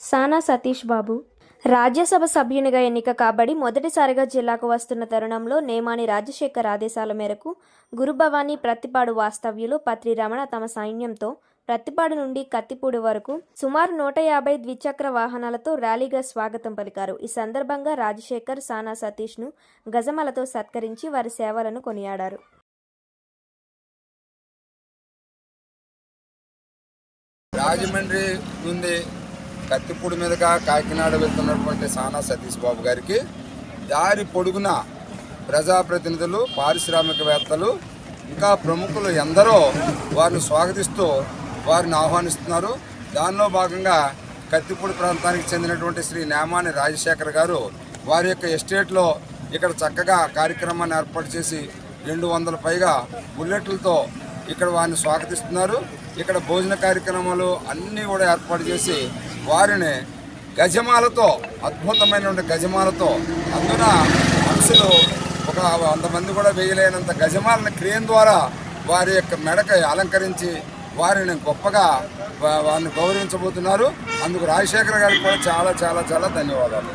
సానా సతీష్ బాబు. రాజ్యసభ సభ్యునిగా ఎన్నిక కాబడి మొదటిసారిగా జిల్లాకు వస్తున్న తరుణంలో నేమాని రాజశేఖర్ ఆదేశాల మేరకు గురుభవాని ప్రత్తిపాడు వాస్తవ్యులు పత్రి రమణ తమ సైన్యంతో ప్రత్తిపాడు నుండి కత్తిపూడి వరకు సుమారు నూట యాభై ద్విచక్ర వాహనాలతో ర్యాలీగా స్వాగతం పలికారు. ఈ సందర్భంగా రాజశేఖర్ సానా సతీష్ను గజమలతో సత్కరించి వారి సేవలను కొనియాడారు. రాజమండ్రి నుండి కత్తిపూడి మీదుగా కాకినాడ వెళ్తున్నటువంటి సానా సతీష్ బాబు గారికి దారి పొడుగున ప్రజాప్రతినిధులు పారిశ్రామికవేత్తలు ఇంకా ప్రముఖులు ఎందరో వారిని స్వాగతిస్తూ వారిని ఆహ్వానిస్తున్నారు. దానిలో భాగంగా కత్తిపూడి ప్రాంతానికి చెందినటువంటి శ్రీ నేమాని రాజశేఖర్ గారు వారి యొక్క ఎస్టేట్లో ఇక్కడ చక్కగా కార్యక్రమాన్ని ఏర్పాటు చేసి రెండు వందల పైగా బుల్లెట్లతో ఇక్కడ వారిని స్వాగతిస్తున్నారు. ఇక్కడ భోజన కార్యక్రమాలు అన్నీ కూడా ఏర్పాటు చేసి వారిని గజమాలతో అద్భుతమైనటువంటి గజమాలతో అందున మనుషులు ఒక వంద మంది కూడా వేయలేనంత గజమాలని క్రియం ద్వారా వారి యొక్క మెడక అలంకరించి వారిని గొప్పగా వారిని గౌరవించబోతున్నారు. అందుకు రాజశేఖర్ గారికి కూడా చాలా చాలా చాలా ధన్యవాదాలు.